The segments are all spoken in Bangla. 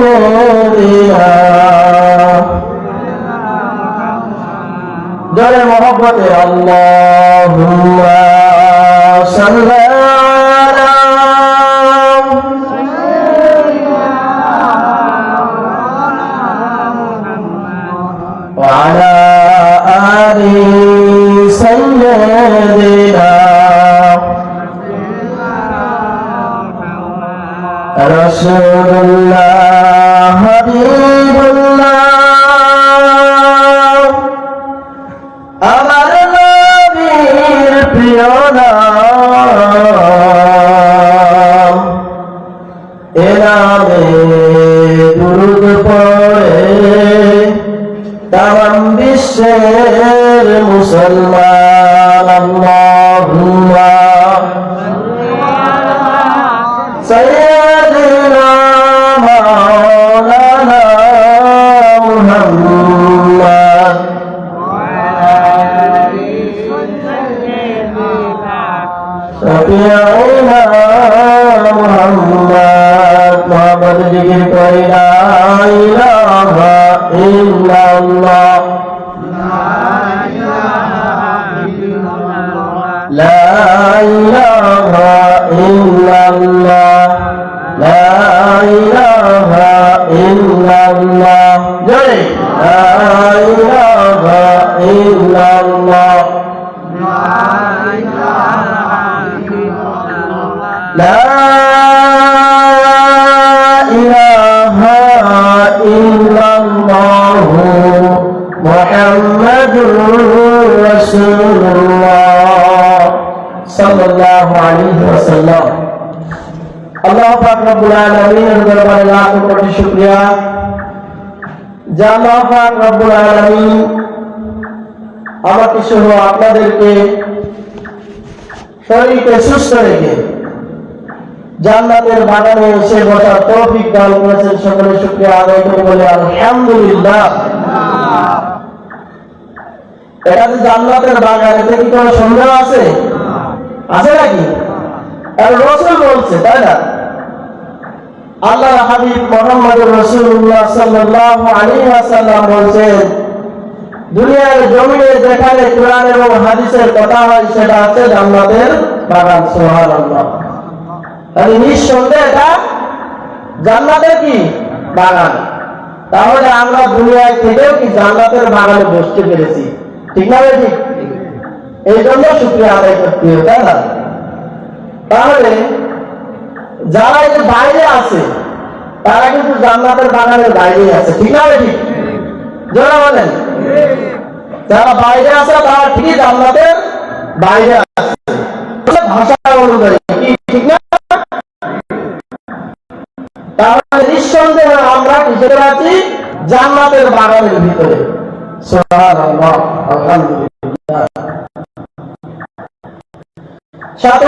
سيدنا جل محبة اللهم صل বিশ্বের শুকরিয়া যে আল্লাহ রব্বুল আলামিন, আমাকে সহ আপনাদেরকে শরীরকে সুস্থ রেখে জান্নাতের বাগানে এসে বসার তৌফিক দান করেছেন সকলে শুকরিয়া আদায় করে বলে আলহামদুলিল্লাহ। এটা যে জান্নাতের বাগান এতে কি কোনো সন্দেহ আছে? আছে নাকি? আর রসুল বলছে, তাই না? আল্লাহ হাবিব মোহাম্মদ রসুল্লাহ সাল্লাল্লাহু আলাইহি ওয়াসাল্লাম বলছেন, দুনিয়ার জমিনে যেখানে কোরআন এবং হাদিসের কথা হয়, সেটা আছে জান্নাতের বাগান, সুবহানাল্লাহ। তাহলে নিঃসন্দেহে এটা জান্নাতের কি? বাগান। তাহলে আমরা দুনিয়ায় থেকেও কি জান্নাতের বাগানে বসতে পেরেছি? ঠিক না ঠিক। এই জন্য শুক্রিয়া আদায় করতে হবে, তাই না? তাহলে যারা যে বাইরে আছে, তারা কিন্তু জান্নাতের বাগানের বাইরে আছে। ঠিক না ঠিক যারা বলেন। যারা বাইরে আছে, তারা ঠিকই জান্নাতের বাইরে আছে। ভাষা অনুযায়ী ঠিক না? নিঃসন্দেহে আমরা কিসের আছি জান্নাতের বাগানের ভিতরে। সাথে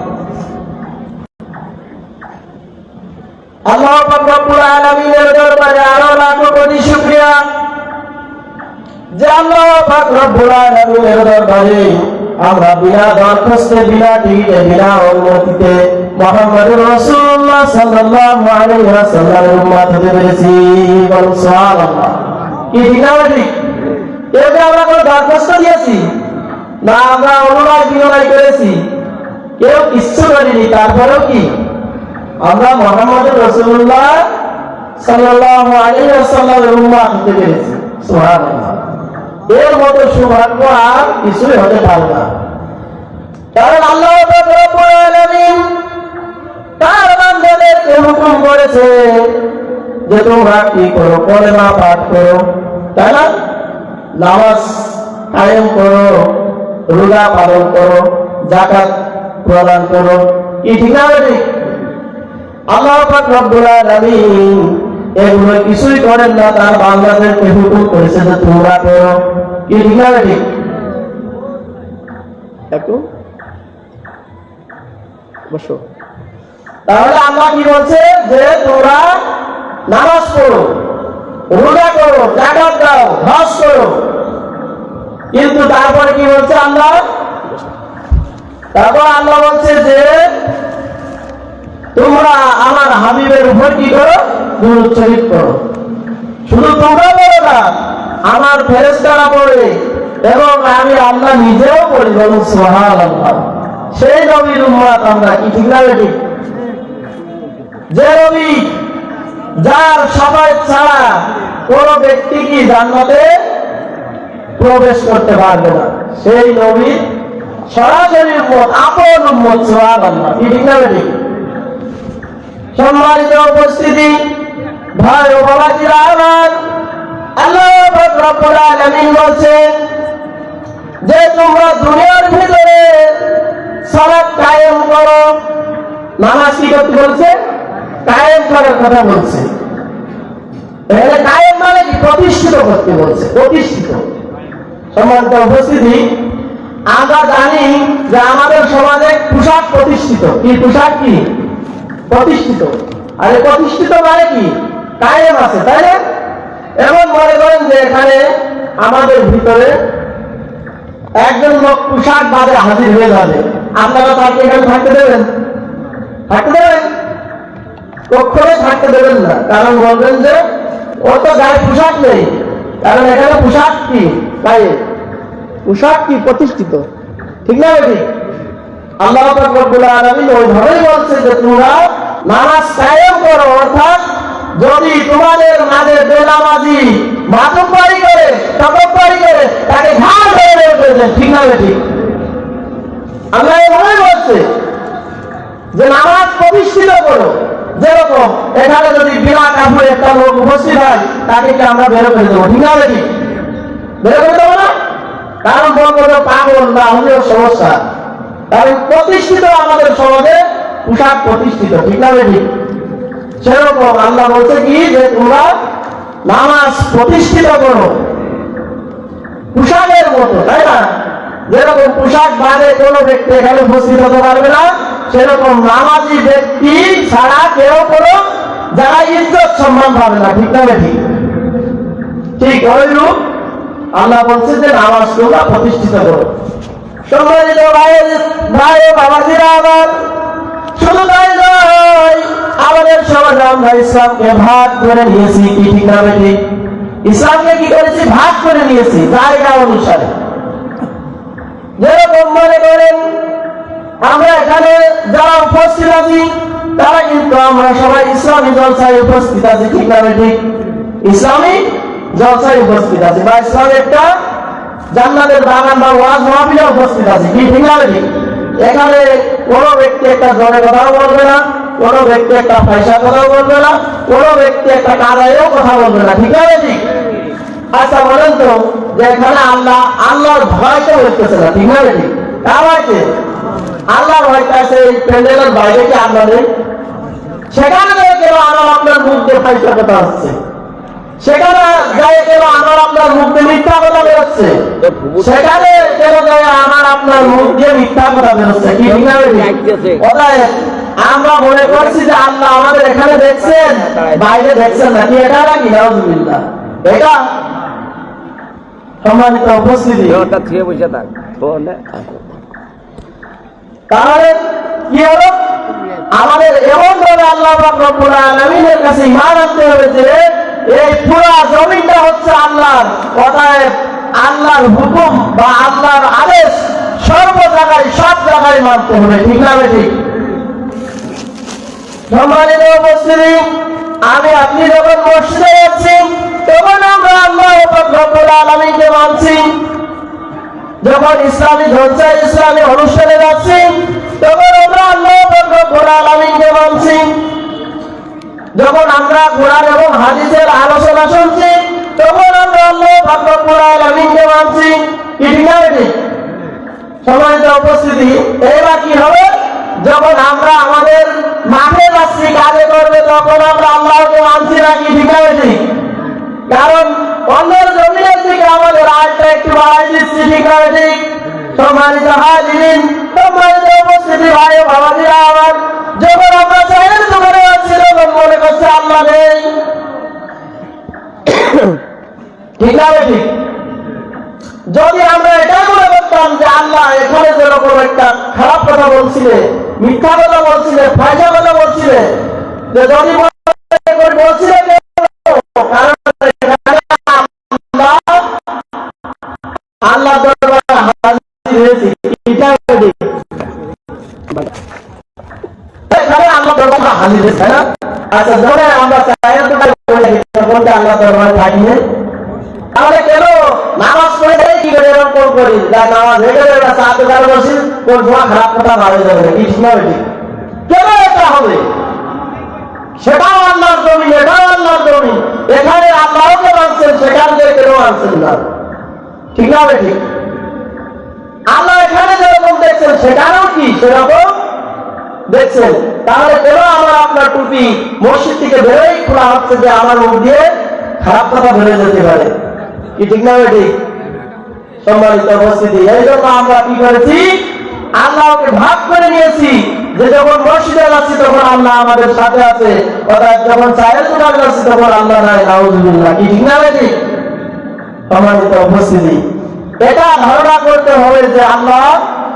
আল্লাহ রব্বুল আলামিনের দরবারে আরও লাখো যে আল্লাহ পাক রব্বুল আলামিনের দরবারে আমরা বিনা দরখাস্তে বিনা টিকিটে বিনা অনুমতিতে মুহাম্মদুর রাসূলুল্লাহ সাল্লাল্লাহু আলাইহি ওয়াসাল্লামের উম্মত হতে পেরেছি সুবহানাল্লাহ কি ঠিক এর যে আমরা কোনো দরখাস্ত দিয়েছি, না আমরা অনুনয় বিনয় করেছি, কেউ কিচ্ছু করিনি, তারপরেও কি? আমরা মোহাম্মদ রসুল্লাহ সাল্লাল্লাহু আলাইহি ওয়াসাল্লামের উম্মত হতে পেরেছি, সুবহানাল্লাহ। এর মতো সৌভাগ্য আর কিছুই হতে পারে না। কারণ আল্লাহ তার হুকুম করেছে যে তোমরা কি করো, কলেমা পাঠ করো, তাই না? নামাজ কায়েম করো, রোজা পালন করো জাকাত প্রদান করো, কি ঠিক আল্লাহ পাক রব্বুল আলামিন এগুলো কিছুই করেন না তার বান্দাদেরকে হুকুম করেছে যে তোমরা করো। কি ঠিক না ঠিক একটু বসো। তাহলে আল্লাহ কি বলছে যে তোমরা নামাজ পড়ো রোজা করো জাকাত দাও হজ করো। কিন্তু তারপরে কি বলছে আল্লাহ? তারপর আল্লাহ বলছে যে তোমরা আমার হাবিবের উপর কি করো? দুরূদ করো। শুধু তোমরা বলো না, আমার ফেরেশতারা পড়ে এবং আমি আল্লাহ নিজেও পড়ি বলুন সুবহানাল্লাহ। সেই নবীর উম্মত আমরা কি ঠিক না ঠিক যে নবী, যার সবাই ছাড়া কোন ব্যক্তি কি জান্নাতে প্রবেশ করতে পারবে না? সেই নবী সরাসরি উম্মত, আপন উম্মত, সুবহানাল্লাহ। কি ঠিক না ঠিক সম্মানিত উপস্থিতি, ভাই ও বাবাজিরা, আমার আল্লাহ রব্বুল আলামিন বলছেন যে তোমরা দুনিয়ার ভিতরে সালাত কায়েম করো, নামাজ কি বলছে? কায়েম করার কথা বলছে। এখানে কায়েম মানে কি? প্রতিষ্ঠিত করতে বলছে, প্রতিষ্ঠিত। সম্মানিত উপস্থিতি, আমরা জানি যে আমাদের সমাজে পোশাক প্রতিষ্ঠিত। কি পোশাক কি? প্রতিষ্ঠিত। আর প্রতিষ্ঠিত মানে কি? কায়েম আছে, তাই না? এমন মনে করেন যে এখানে আমাদের ভিতরে একজন লোক পোশাক বাদে হাজির হয়ে যাবে। আপনারা তাকে এখানে থাকতে দেবেন? থাকতে দেবেন? কখনোই থাকতে দেবেন না। কারণ বলবেন যে, ওর তো গায়ে পোশাক নেই। কারণ এখানে পোশাক কি? গায়ে। পোশাক কি? প্রতিষ্ঠিত। ঠিক না ঠিক আল্লাহ রব্বুল আলামিন ওইভাবেই বলছে যে তোমরা নামাজ কায়েম করো, অর্থাৎ যদি তোমাদের মাঝে বেনামাজি মাতব্বারি করে তকব্বারি করে, তাকে ঘাট হয়ে বের করে ঠিক না ঠিক? আল্লাহ এভাবেই বলছে যে নামাজ প্রতিষ্ঠিত করো। যেরকম এখানে যদি বিনা কাপড়ে একটা লোক উপস্থিত হয় তাকে আমরা বের করে দেবো, ঠিক না ঠিক? বের করে দেবো না? কারণ বলব পাগল না হলেও সমস্যা। কারণ প্রতিষ্ঠিত আমাদের সমাজে পোশাক প্রতিষ্ঠিত, ঠিক না সেরকম আল্লাহ বলছে কি যে তোমরা নামাজ প্রতিষ্ঠিত করো। পোশাকের মতো, তাই না? যেরকম পোশাক বাদে কোনো ব্যক্তি এখানে উপস্থিত হতে পারবে না, সেরকম নামাজি ব্যক্তি ছাড়া কেউ কোনো যারা ইজ্জত সম্মান পাবে না, ঠিক না ঠিক ঠিক ওইরূপ আল্লাহ বলছে যে নামাজ তোমরা প্রতিষ্ঠিত করো। সম্মানিত ভাই ভাই বাবাজিরা আমার শুধু কি করেছি? ভাগ করে নিয়েছি, জায়গা আমরা এখানে যারা উপস্থিত আছি, তারা কিন্তু আমরা সবাই ইসলামী জলসায় উপস্থিত আছি, ঠিক না ঠিক? জলসায় উপস্থিত আছি। বা ইসলামের একটা জান্নাতের বাগান বা ওয়াজ মাহফিলে উপস্থিত আছে, কি ঠিক না ঠিক? এখানে কোন ব্যক্তি একটা জনে কথাও বলবে না, কোন ব্যক্তি একটা পয়সা কথাও বলবে না, কোন ব্যক্তি একটা কাদায়ও কথা বলবে না। ঠিক আছে ঠিক আচ্ছা বলেন তো, যে এখানে আল্লাহ, আল্লাহর ভয় তো হইতেছে না, ঠিক আছে ঠিক কার হয়েছে আল্লাহর ভয়টা আছে প্যান্ডেলের বাইরে কি আল্লাহ নেই? সেখানে কেউ আমার আপনার মুখ দিয়ে পয়সা কথা হচ্ছে সেখানে যায় কেন আমার আপনার মুখ দিয়ে মিথ্যা কথা বেরোচ্ছে সেখানে কেন যায় আপনার মুখ দিয়ে মিথ্যা কথা বেরোচ্ছে কি? আমরা মনে করছি যে আল্লাহ আমাদের এখানে দেখছেন বাইরে দেখছেন নাকি এটা নাকি নাউজুবিল্লাহ। এটা সম্মানিত উপস্থিতি। ওটা বসে থাক। তাহলে কি হলো? আমাদের এমন ভাবে আল্লাহ রব্বুল আলামিনের কাছে ঈমান আনতে হবে যে এই পুরা জমিনটা হচ্ছে আল্লাহর। অতএব আল্লাহর হুকুম বা আল্লাহর আদেশ সর্ব জায়গায় সব জায়গায় মানতে হবে, ঠিক না ঠিক? সম্মানিত উপস্থিতি, আমি আপনি যখন মসজিদে যাচ্ছি, তখন আমরা আল্লাহ আলামিনকে মানছি। যখন ইসলামী ধর্ষা ইসলামী অনুষ্ঠানে যাচ্ছি, তখন আমরা আল্লাহ আলামিনকে মানছি। যখন আমরা কোরআন এবং হাদিসের আলোচনা শুনছি, তখন উপস্থিতি। এবার কি হবে? যখন আমরা আমাদের মাঠে যাচ্ছি, কাজে করবে তখন আমরা আল্লাহকে মানছি না কি ঠিক বেটি? কারণ অন্যের জমিনের দিকে আমাদের আয়টা একটু বাড়াই দিচ্ছি, ঠিক না ঠিক ভাই বাবাজিরা আমার, যখন আমরা চায়ের করছে আল্লাহ নেই। ঠিক না ঠিক যদি আমরা এটা মনে করতাম যে আল্লাহ এখানে যেরকম একটা খারাপ কথা বলছিলে মিথ্যা কথা বলছিলে ফায়দা কথা বলছিলে যে যদি বলছিলে আল্লাহ আল্লাহ আচ্ছা ধরে আমরা কোনটা আল্লাহ দরবারে থাকিনি কেন? হবে? সেটাও না। ঠিক না এখানে দেখছেন কি দেখছেন? তাহলে আপনার টুপি মসজিদ থেকে বেরোই? খোলা হচ্ছে যে আমার মুখ দিয়ে খারাপ কথা বেরোয় যেতে পারে। মসজিদে দোকানে এটা ধারণা করতে হবে যে আল্লাহ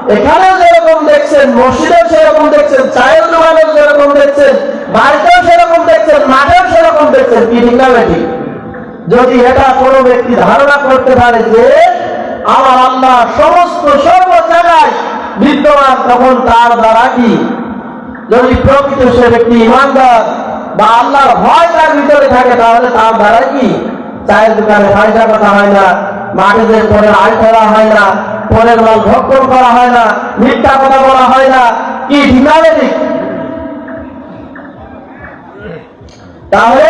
এখানেও যেরকম দেখছেন, মসজিদেও সেরকম দেখছেন, চায়ের দোকানেও যেরকম দেখছেন, বাড়িতেও সেরকম দেখছেন, মাঠেও সেরকম দেখছেন। কি ঠিক না ঠিক যদি এটা কোনো ব্যক্তি ধারণা করতে পারে যে আমার আল্লাহ সমস্ত সর্ব জায়গায় বিদ্যমান, তখন তার দ্বারা কি? যদি প্রকৃত সে ব্যক্তি ইমানদার বা আল্লাহর ভয় তার ভিতরে থাকে, তাহলে তার দ্বারা কি? চায়ের দোকানে পয়সা কথা হয় না, মাঠে পরে আয় করা হয় না পরের মাল ভক্ষণ করা হয় না, মিথ্যা কথা বলা হয় না, কি ঠিক তাহলে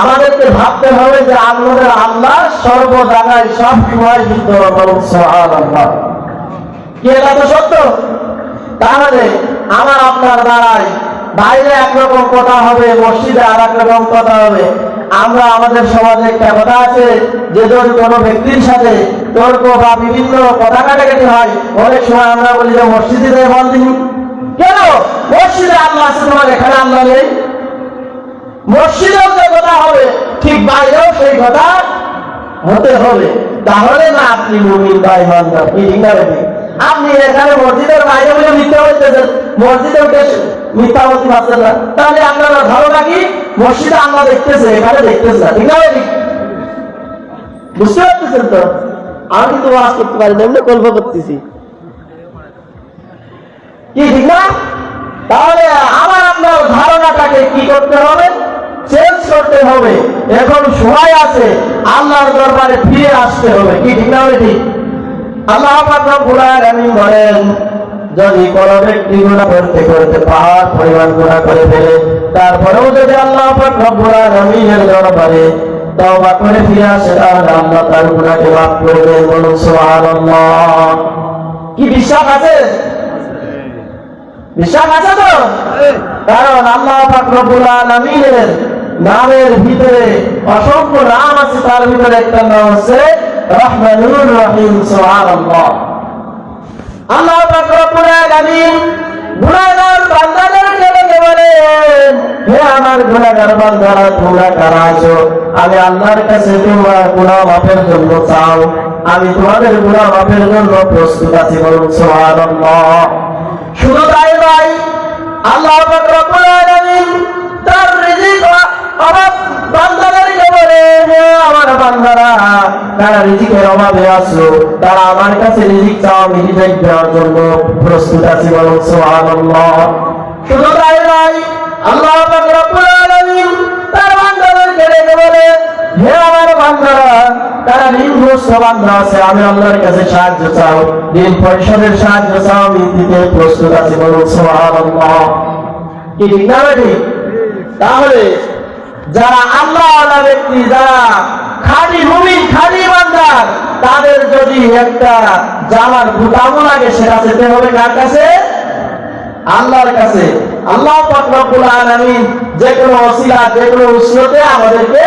আমাদেরকে ভাবতে হবে যে আমাদের আল্লাহ সর্ব জায়গায় সব সময় কি এটা তো সত্য? তাহলে আমার আপনার দ্বারাই বাইরে একরকম কথা হবে, মসজিদে আর এক রকম কথা হবে। আমরা আমাদের সমাজে একটা কথা আছে, যে যদি কোনো ব্যক্তির সাথে তর্ক বা বিভিন্ন কথা কাটাকাটি হয়, অনেক সময় আমরা বলি যে মসজিদে বল দিন কেন? মসজিদে আল্লাহ আছে তোমার, এখানে আল্লাহ নেই। মসজিদেও যে কথা হবে, ঠিক বাইরেও সেই কথা হতে হবে। তাহলে না আপনি মুমিন কি ঠিক না আপনি এখানে মসজিদের বাইরে বলে মিথ্যা মসজিদে মিথ্যা না। তাহলে আপনারা ধারণা কি? মসজিদে আল্লাহ দেখতেছে, এখানে দেখতেছে না। ঠিক না? বুঝতে পারতেছেন তো? আমি কিন্তু ওয়াজ করতে পারি না, এমনি গল্প করতেছি। কি, ঠিক না? তাহলে আমার আপনার ধারণাটাকে কি করতে হবে? চেঞ্জ করতে হবে। এখন সময় আছে আল্লাহর দরবারে ফিরে আসতে হবে। কি ঠিক না ঠিক? আল্লাহ আলামিন বলেন যদি কোনো ব্যক্তি গুণা করতে করতে পাহাড় পরিমাণ গুণা করে ফেলে তারপরেও যদি আল্লাহ রব্বুল আলামিনের দরবারে তওবা করে ফিরে আসে তাহলে আল্লাহ তার গুণাকে মাফ করে দেন। বলুন সুবহানাল্লাহ। কি বিশ্বাস আছে? বিশ্বাস আছে তো? কারণ আল্লাহ পাক রব্বুল আলামিনের নামের ভিতরে অসংখ্য নাম আছে, তার ভিতরে একটা নাম আছে রহমানুর রহিম, সুবহানাল্লাহ। আল্লাহ গুনাহগার বান্দাদেরকে ডেকে হে আমার গুনাহগার বান্দারা, তোমরা কারা আছো? আমি আল্লাহর কাছে তোমরা গুনাহ মাফের জন্য চাও। আমি তোমাদের গুণা মাফের জন্য প্রস্তুত আছি বলুন, সুবহানাল্লাহ। শুধু তাই নয়, আল্লাহ পাক অভাব বান্দাদেরকে বলে আমার বান্দারা, তারা রিজিকের অভাবে আছো। তারা আমার কাছে রিজিক চাও আমি রিজিক দেওয়ার জন্য প্রস্তুত আছি বলুন সুবহানাল্লাহ। শুধু তাই নয়, আল্লাহ পাক রব্বুল আলামিন তার বান্দাদেরকে ডেকে বলে, হে আমার বান্দারা, তারা ঋণগ্রস্ত বান্ধা আছে, আমি আল্লাহর কাছে সাহায্য চাও, ঋণ পরিশোধের সাহায্য চাও আমি দিতে প্রস্তুত আছি বলুন সুবহানাল্লাহ। কি ঠিক না তাহলে যারা আল্লাহ ব্যক্তি, যারা খালি মুমিন খালি বান্দার তাদের যদি একটা জামার বুতামও লাগে সেটা যেতে হবে কার কাছে? আল্লাহর কাছে। আল্লাহ পাক রব্বুল আলামিন যে কোনো ওসিলা, যে কোনো উসলতে আমাদেরকে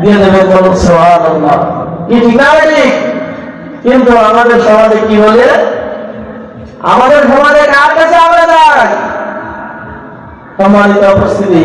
দিয়ে দেবে বলুন, সুবহানাল্লাহ। কি ঠিক? কিন্তু আমাদের সমাজে কি বলে? আমাদের সমাজে কার কাছে আমরা যাই? সম্মানিত উপস্থিতি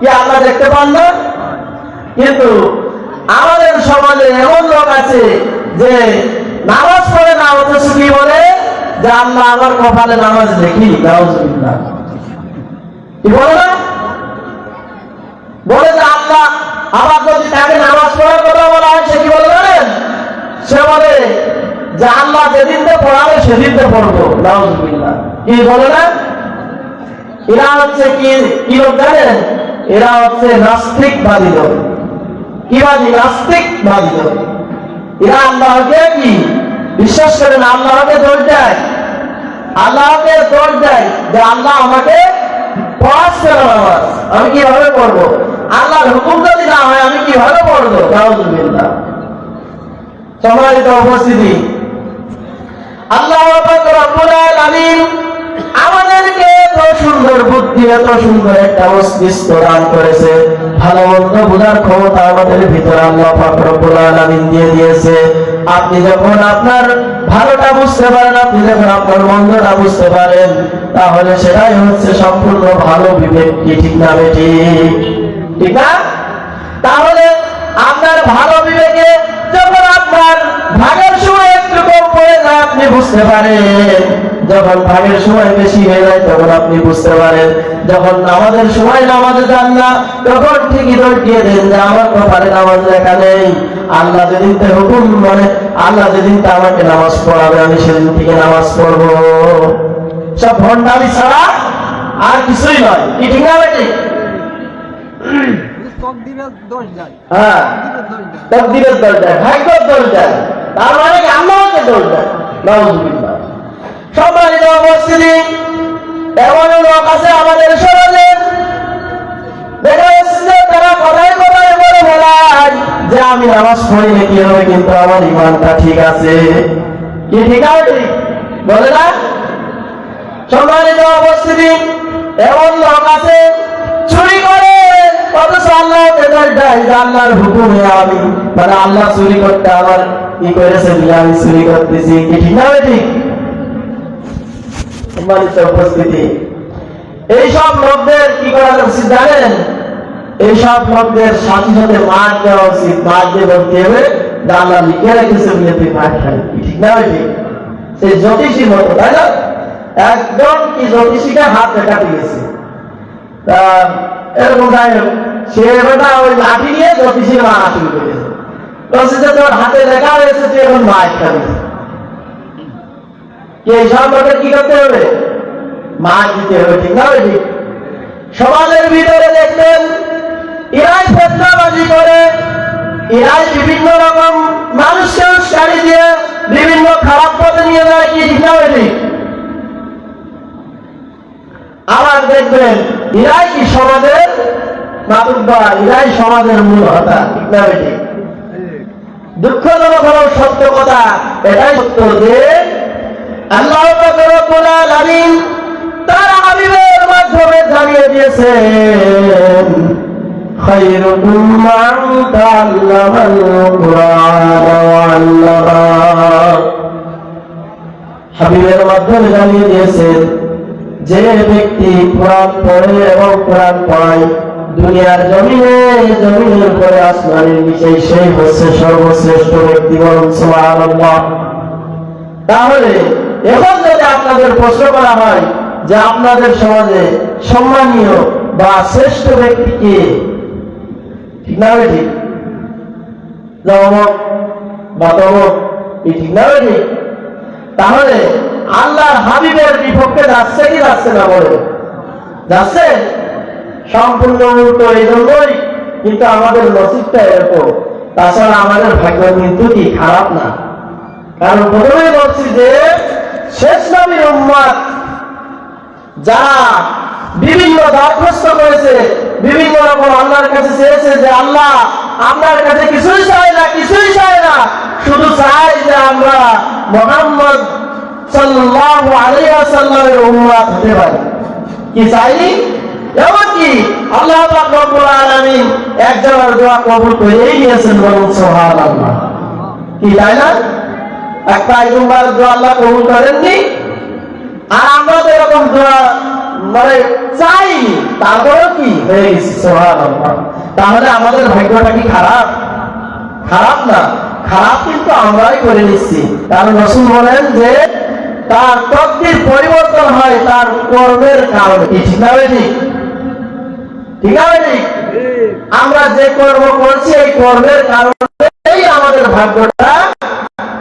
কি দেখতে পান কিন্তু আমাদের সমাজে এমন লোক আছে যে নামাজ পড়ে না, অথচ কি বলে? যে আল্লাহ আমার কপালে নামাজ দেখি কি বলে না? বলে যে আল্লাহ আবার যদি তাকে নামাজ পড়ার কথা বলা হয়, সে কি বলে জানেন? সে বলে যে আল্লাহ যেদিন তো পড়াবে, সেদিন তো পড়ব কি বলে না? এরা হচ্ছে কি কি লোক জানেন? এরা হচ্ছে নাস্তিকবাদী লোক কি বাদী নাস্তিকবাদী লোক এরা আল্লাহকে কি? বিশ্বাস করে না, আল্লাহকে দোষ দেয়? আল্লাহকে দোষ দেয় যে আল্লাহ আমাকে পড়াচ্ছে না নামাজ। আমি কীভাবে পড়ব? আল্লাহর হুকুম যদি না হয়, আমি কীভাবে পড়ব? নাউজুবিল্লাহ। সম্মানিত উপস্থিতি। আল্লাহ রব্বুল আলামিন আমাদেরকে এত সুন্দর বুদ্ধি, এত সুন্দর একটা মস্তিষ্ক দান করেছে। ভালো মন্দ বোঝার ক্ষমতা আমাদের ভিতরে আল্লাহ পাক রব্বুল আলামিন দিয়ে দিয়েছে। আপনি যখন আপনার ভালোটা বুঝতে পারেন, আপনি যখন আপনার মন্দটা বুঝতে পারেন, তাহলে সেটাই হচ্ছে সম্পূর্ণ ভালো বিবেক, কি ঠিক না বেটি? ঠিক না? তাহলে আপনার ভালো বিবেকে যখন আপনার ভাগের সময় একটু কম পড়ে যায়, আপনি বুঝতে পারেন। যখন ভাগের সময় বেশি হয়ে যায় তখন আপনি বুঝতে পারেন যখন নামাজের সময় নামাজে যান না তখন ঠিকই দিয়ে দেন যে আমার কপালে নামাজ লেখা নেই। আল্লাহ যেদিন তো হুকুম মানে আল্লাহ যেদিন তো আমাকে নামাজ পড়াবে আমি সেদিন থেকে নামাজ পড়ব। সব ভণ্ডামি ছাড়া আর কিছুই নয়। কি ঠিক না বেটি? যায় হ্যাঁ তকদিরের যায় দেয় ভাগ্যের দোষ তার মানে আল্লাহকে দেয়। নাউজুবিল্লাহ। সম্মানিত উপস্থিতি, এমন লোক আছে আমাদের সমাজে। তারা যে আমি কিন্তু আমার ইমানটা ঠিক আছে। কি ঠিক এমন চুরি করে। আল্লাহ হুকুমে আমি মানে আল্লাহ চুরি করতে আমার কি করেছে আমি চুরি করতেছি, কি ঠিক ঠিক সম্মানিত উপস্থিতি। এইসব লোকদের কি করা উচিত জানেন? এইসব লোকদের সাথে সাথে মার দেওয়া উচিত। মার দিয়ে বলতে হবে আল্লাহ লিখে রেখেছে বলে তুই মার খাবি ঠিক না ঠিক? সেই জ্যোতিষীর মতো তাই না? একদম কি জ্যোতিষীকে হাত রেখা দিয়েছে এরকম যাই সে বেটা ওই লাঠি নিয়ে জ্যোতিষীর মা শুরু করেছে তোর হাতে লেখা হয়েছে, তুই এখন মায়ের খাবি। সমাজের ভিতরে দেখবেন ফেতনাবাজি করে। এরাই বিভিন্ন রকম দিয়ে বিভিন্ন খারাপ পথে নিয়ে যায় কি আবার দেখবেন এরাই কি সমাজের মাতুব্বা এরাই সমাজের মূল হতা ঠিক দুঃখজনক হলেও সত্য কথা, এটাই সত্য যে আল্লাহ তার হাবিবের মাধ্যমে জানিয়ে দিয়েছেন হাবিবের মাধ্যমে জানিয়ে যে ব্যক্তি কোরআন পড়ে এবং কোরআন পায়, দুনিয়ার জমিনে জমিনের পরে আসমানের নিচে সেই হচ্ছে সর্বশ্রেষ্ঠ ব্যক্তি বরং সুবহানাল্লাহ। তাহলে এখন যদি আপনাদের প্রশ্ন করা হয় যে আপনাদের সমাজে সম্মানীয় বা শ্রেষ্ঠ ব্যক্তি কে? ঠিক না ঠিক? বা তমুক এই ঠিক না ঠিক? তাহলে আল্লাহর হাবিবের বিপক্ষে যাচ্ছে কি যাচ্ছে না বলে? যাচ্ছে? সম্পূর্ণ উল্টো এই জন্যই কিন্তু আমাদের নসিবটা এরকম। তাছাড়া আমাদের ভাগ্য কিন্তু কি খারাপ না। কারণ প্রথমেই বলছি যে শেষ নবীর উম্মাদ, যারা বিভিন্ন দরখাস্ত করেছে, বিভিন্ন রকম আল্লাহর কাছে চেয়েছে যে, আল্লাহ, আপনার কাছে কিছুই চাই না, কিছুই চাই না। শুধু চাই যে আমরা মোহাম্মদ সাল্লাল্লাহু আলাইহি ওয়াসাল্লামের উম্মাত হতে পারি। কি চাইনি? এমনকি আল্লাহ রব্বুল আলামিন একজনের দোয়া কবুল করেই নিয়েছেন বলুন সুবহানাল্লাহ। কি তাই না? মানে তাহলে আমাদের ভাগ্যটা কি খারাপ? খারাপ না। খারাপ কিন্তু আমরাই করে নিচ্ছি। কারণ রসুল বলেন যে, তার তকদির পরিবর্তন হয় তার কর্মের কারণে। ঠিক না ঠিক? ঠিক? আমরা যে কর্ম করছি, এই কর্মের কারণেই আমাদের ভাগ্যটা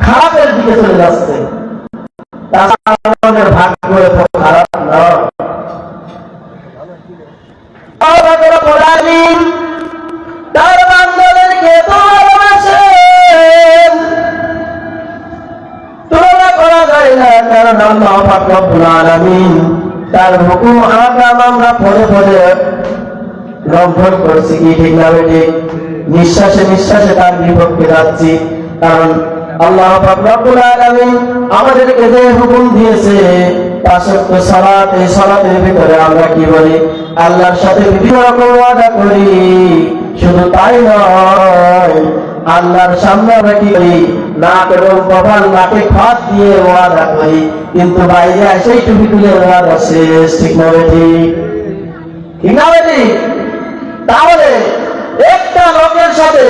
খারাপের দিকে চলে যাচ্ছে। এত খারাপ তার তুলনা করা যায় তার হুকুম আকাম আমরা পড়ে পড়ে লঙ্ঘন করছি, কি ঠিক না নিঃশ্বাসে নিঃশ্বাসে তার বিপক্ষে যাচ্ছি, কারণ আল্লাহ রব্বুল আলামিন আমাদেরকে যে হুকুম দিয়েছে পাঁচক্য সালাত এই সালাতের কি আল্লাহর সাথে বিভিন্ন রকম ওয়াদা করি। শুধু তাই নয়, আল্লাহর সামনে কি করি? নাক এবং কপাল, নাকে খাত দিয়ে ওয়াদা করি। কিন্তু বাইরে এসে টুপি তুলে ওয়াদা শেষ, ঠিক না বেঠিক তাহলে একটা লোকের সাথে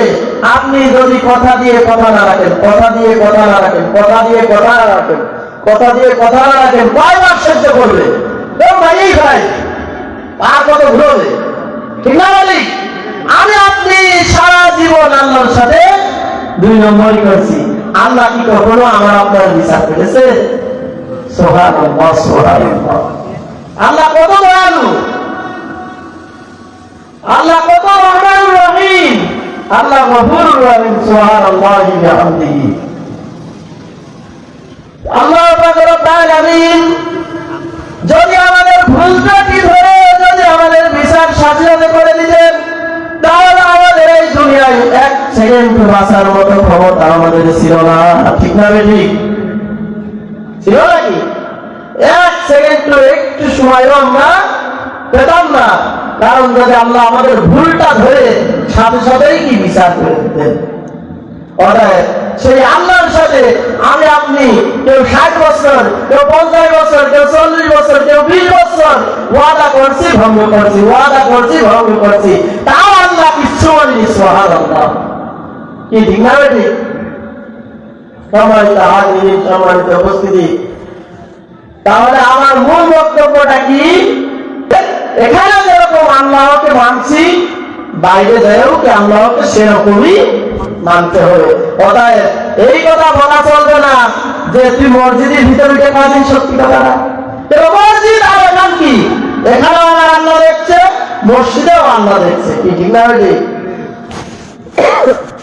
আপনি যদি কথা দিয়ে কথা না রাখেন, কথা দিয়ে কথা না রাখেন, কথা দিয়ে কথা না রাখেন, কথা দিয়ে কথা না রাখেন কয়বার সহ্য করবে ভাইই ভাই আর কত ঘুরবে ঠিক না বলি? আমি আপনি সারা জীবন আল্লাহর সাথে দুই নম্বরই করছি। আল্লাহ কি কখনো আমার আপনার বিচার করেছে? আল্লাহ কত দয়ালু? আল্লাহ কত রহমান রহিম। আল্লাহ গফুর রহিম, সুবহানাল্লাহি ওয়া বিহামদিহি। আল্লাহ পাক রব্বুল আলামিন, যদি আমাদের ভুলটা কি ধরে, যদি আমাদের বিচার সাথে করে দিতেন, তাহলে আমাদের এই দুনিয়ায় এক সেকেন্ড বাঁচার মতো ক্ষমতা আমাদের ছিল না। ঠিক না ঠিক ছিল নাকি? এক সেকেন্ড একটু সময়ও আমরা পেতাম না। কারণ যদি আল্লাহ আমাদের ভুলটা ধরে সাথে সাথেই কি বিচার করে দিতেন? সেই আল্লাহর সাথে আমি আপনি কেউ ষাট বছর, কেউ পঞ্চাশ বছর, কেউ চল্লিশ বছর, কেউ বিশ বছর ওয়াদা করছি, ভঙ্গ করছি, ওয়াদা করছি, ভঙ্গ করছি। তাও আল্লাহ কিচ্ছু বলিনি আল্লাহ কি ঠিক না ঠিক সম্মানিত হাজির সম্মানিত উপস্থিতি। তাহলে আমার মূল বক্তব্যটা কি? এখানে যেরকম আল্লাহকে মানছি, বাইরে যাইও কি আল্লাহকে সেরকমই মানতে হবে। অতএব এই কথা বলা চলবে না যে তুই মসজিদের ভিতরে উঠে কাজিন সত্যি কথা না। মসজিদ আর এখান কি? আমার আল্লাহ দেখছে, মসজিদেও আল্লাহ দেখছে। কি ঠিক না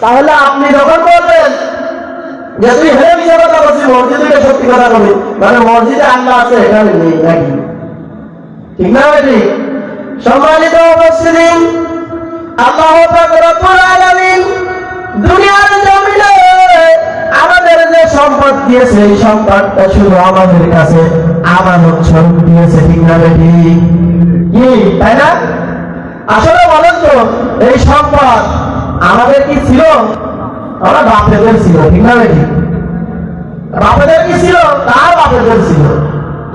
তাহলে আপনি যখন বলবেন যে তুই হেরে কথা বলছিস, মসজিদে সত্যি কথা বলি মানে মসজিদে আল্লাহ আছে, এখানে নেই, নাকি? সম্মানিত উপস্থিতি, আল্লাহ রব্বুল দুনিয়ার জমিনে সম্পদ দিয়েছে এই সম্পদটা শুধু আমাদের কাছে আমানত স্বরূপ দিয়েছে ঠিক না কি, তাই না? আসলে বলেন তো, এই সম্পদ আমাদের কি ছিল? আমরা বাপেদের ছিল ঠিক না বেটি বাপেদের কি ছিল? তার বাপেদের ছিল।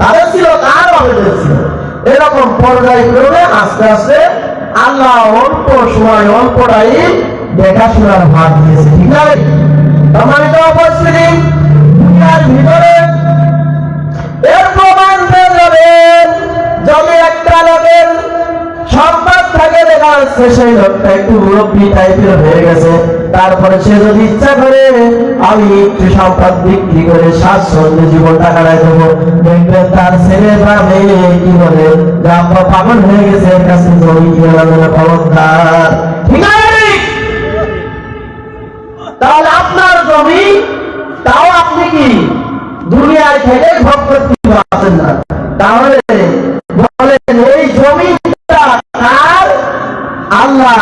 তাদের ছিল, তার বাপেদের ছিল। এরকম পর্যায় পর্যায়ক্রমে আস্তে আস্তে আল্লাহ অল্প সময় অল্পটাই দেখাশোনার ভাগ দিয়েছে, ঠিক বেটি? সম্মানিত উপস্থিতি, দুনিয়ার ভিতরে এর প্রমাণ পেয়ে যাবেন, যদি একটা লোকের সম্পদ থাকে দেখা যাচ্ছে সেই লোকটা একটু মুরব্বী টাইপের হয়ে গেছে তারপরে সে যদি ইচ্ছা করে, আমি একটু সম্পদ বিক্রি করে স্বাচ্ছন্দ্যে জীবনটা কাটাই দেবো। দেখবেন তার ছেলে বা মেয়ে, কি বলে পাগল হয়ে গেছে, এর কাছে জমি খবরদার। ঠিক আছে? তাহলে আপনার জমি, তাও আপনি কি দুনিয়ায় থেকে ভোগ করতে পারছেন না? তাহলে বলেন, এই জমিটা আল্লাহ